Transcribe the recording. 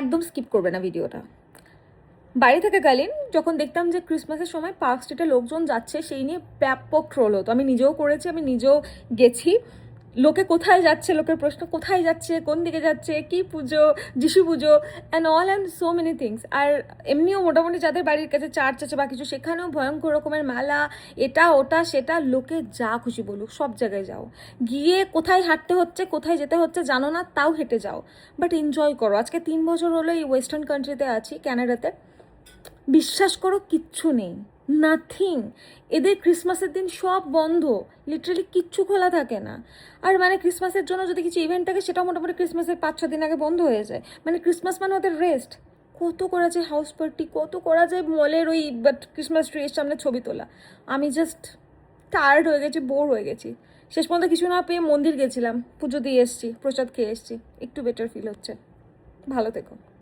একদম স্কিপ করবে না ভিডিওটা বাড়ি থাকাকালীন যখন দেখতাম যে ক্রিসমাসের সময় পার্ক স্ট্রিটে লোকজন যাচ্ছে, সেই নিয়ে ব্যাপক ট্রোল হতো। আমি নিজেও করেছি, আমি নিজেও গেছি। লোকে কোথায় যাচ্ছে, লোকের প্রশ্ন কোথায় যাচ্ছে, কোন দিকে যাচ্ছে, কি পুজো, যিশু পুজো and all and so many things আর এমনিও মোটামুটি যাদের বাড়ির কাছে চার্চ আছে বা কিছু, সেখানেও ভয়ঙ্কর রকমের মেলা, এটা, ওটা, সেটা, লোকে যা খুশি বলুক, সব জায়গায় যাও। গিয়ে কোথায় হাঁটতে হচ্ছে, কোথায় যেতে হচ্ছে জানো না, তাও হেঁটে যাও। বাট এনজয় করো। আজকে তিন বছর হলো এই ওয়েস্টার্ন কান্ট্রিতে আছি ক্যানাডাতে বিশ্বাস করো, কিচ্ছু নেই। নাথিং এদের ক্রিসমাসের দিন সব বন্ধ। লিটারালি কিচ্ছু খোলা থাকে না। আর মানে ক্রিসমাসের জন্য যদি কিছু ইভেন্ট থাকে, সেটাও মোটামুটি ক্রিসমাসের পাঁচ ছ দিন আগে বন্ধ হয়ে যায়। মানে ক্রিসমাস মানে ওদের রেস্ট কত করা যায় হাউস পার্টি কত করা যায় মলের ওই বাট ক্রিসমাস ট্রির সামনে ছবি তোলা। আমি জাস্ট টায়ার্ড হয়ে গেছি বোর হয়ে গেছি। শেষ পর্যন্ত কিছু না পেয়ে মন্দির গেছিলাম। পুজো দিয়ে এসছি, প্রসাদ খেয়ে এসছি। একটু বেটার ফিল হচ্ছে। ভালো থেকো।